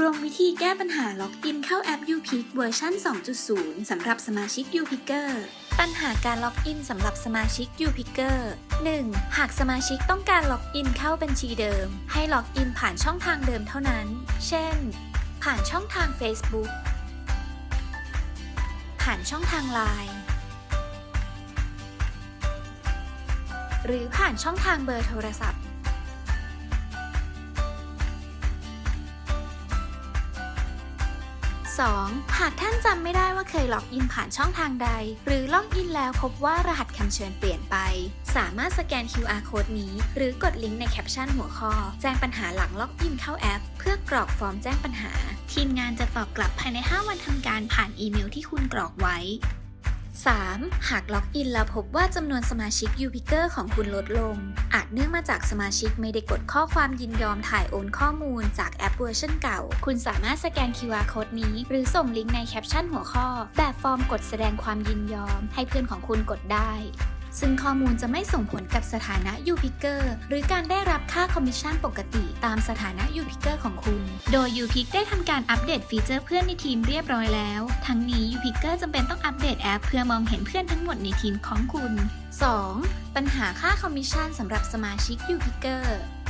รวมวิธีแก้ปัญหาล็อกอินเข้าแอป UPick เวอร์ชัน2.0 สำหรับสมาชิก UPicker ปัญหาการล็อกอินสำหรับสมาชิก UPicker 1. หากสมาชิกต้องการล็อกอินเข้าบัญชีเดิม ให้ล็อกอินผ่านช่องทางเดิมเท่านั้น เช่น ผ่านช่องทาง Facebook ผ่านช่องทาง Line หรือผ่านช่องทางเบอร์โทรศัพท์ 2. หากท่านจำไม่ได้ว่าเคยล็อกอินผ่านช่องทางใด หรือล็อกอินแล้วพบว่ารหัสคำเชิญเปลี่ยนไป สามารถสแกน QR code นี้ หรือกดลิงก์ในแคปชั่นหัวข้อ แจ้งปัญหาหลังล็อกอินเข้าแอป เพื่อกรอกฟอร์มแจ้งปัญหา ทีมงานจะตอบกลับภายใน 5 วันทำการผ่านอีเมลที่คุณกรอกไว้ 3. หากล็อกอินแล้วพบว่าจำนวนสมาชิก UPicker ของคุณลดลง อาจเนื่องมาจากสมาชิกไม่ได้กดข้อความยินยอมถ่ายโอนข้อมูลจากแอปเวอร์ชันเก่า คุณสามารถสแกน QR code นี้ หรือส่งลิงก์ในแคปชั่นหัวข้อ แบบฟอร์มกดแสดงความยินยอม ให้เพื่อนของคุณกดได้ ซึ่งข้อมูลจะไม่ส่งผลกับสถานะ UPicker หรือการได้รับค่าคอมมิชชั่นปกติตามสถานะ UPicker ของคุณ โดย UPick ได้ทำการอัปเดตฟีเจอร์เพื่อนในทีมเรียบร้อยแล้ว ทั้งนี้ UPicker จำเป็นต้องอัปเดตแอปเพื่อมองเห็นเพื่อนทั้งหมดในทีมของคุณ 2. ปัญหาค่าคอมมิชชั่นสำหรับสมาชิก UPicker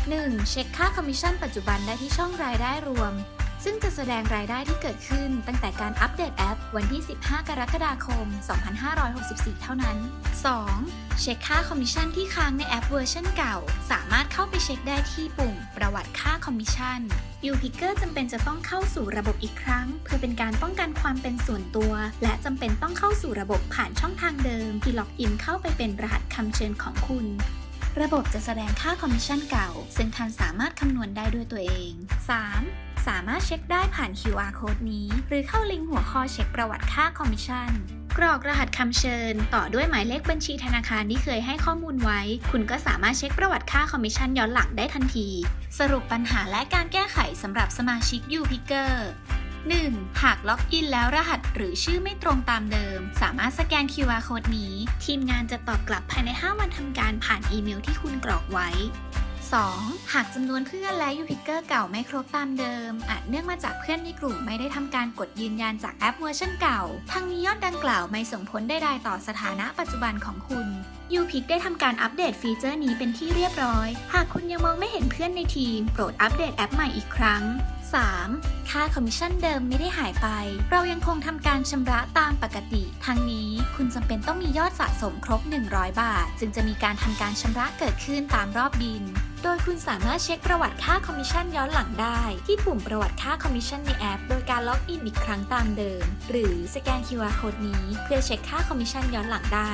1. เช็คค่าคอมมิชชั่นปัจจุบันได้ที่ช่องรายได้รวม ซึ่งจะแสดงรายได้ที่เกิดขึ้นตั้งแต่การอัปเดตแอปวันที่ 15 กรกฎาคม 2564 เท่านั้น 2. เช็คค่าคอมมิชชั่นที่ค้างในแอปเวอร์ชันเก่า สามารถเข้าไปเช็คได้ที่ปุ่ม ประวัติค่าคอมมิชชั่น UPicker จำเป็นจะต้องเข้าสู่ระบบอีกครั้ง เพื่อเป็นการป้องกันความเป็นส่วนตัว และจำเป็นต้องเข้าสู่ระบบผ่านช่องทางเดิม ที่ล็อกอินเข้าไปเป็นรหัสคำเชิญของคุณระบบจะแสดงค่าคอมมิชชั่นเก่า ซึ่งท่านสามารถคำนวณได้ด้วยตัวเอง 3. สามารถเช็คได้ผ่าน QR code นี้ หรือเข้าลิงก์หัวข้อเช็คประวัติค่าคอมมิชชั่นกรอกรหัสคำเชิญ ต่อด้วยหมายเลขบัญชีธนาคารที่เคยให้ข้อมูลไว้ คุณก็สามารถเช็คประวัติค่าคอมมิชชั่นย้อนหลังได้ทันที สรุปปัญหาและการแก้ไขสำหรับสมาชิก YouPicker 1. หากล็อกอินแล้วรหัสหรือชื่อไม่ตรงตามเดิม สามารถสแกน QR code นี้ ทีมงานจะตอบกลับภายใน 5 วันทำการผ่านอีเมลที่คุณกรอกไว้ 2. หากจำนวนเพื่อนและ UPicker เก่าไม่ครบตามเดิม อาจเนื่องมาจากเพื่อนในกลุ่มไม่ได้ทำการกดยืนยันจากแอปเวอร์ชันเก่า ทั้งนี้ยอดดังกล่าวไม่ส่งผลใดๆต่อสถานะปัจจุบันของคุณ UPick ได้ทำการอัปเดตฟีเจอร์นี้เป็นที่เรียบร้อย หากคุณยังมองไม่เห็นเพื่อนในทีม โปรดอัปเดตแอปใหม่อีกครั้ง 3. ค่าคอมมิชชั่นเดิมไม่ได้หายไป เรายังคงทำการชำระตามปกติ ทั้งนี้คุณจำเป็นต้องมียอดสะสมครบ 100 บาท จึงจะมีการทำการชำระเกิดขึ้นตามรอบบิน โดยคุณสามารถเช็คประวัติค่าคอมมิชชั่นย้อนหลังได้ ที่ปุ่มประวัติค่าคอมมิชชั่นในแอป โดยการล็อกอินอีกครั้งตามเดิม หรือสแกน QR code นี้ เพื่อเช็คค่าคอมมิชชั่นย้อนหลังได้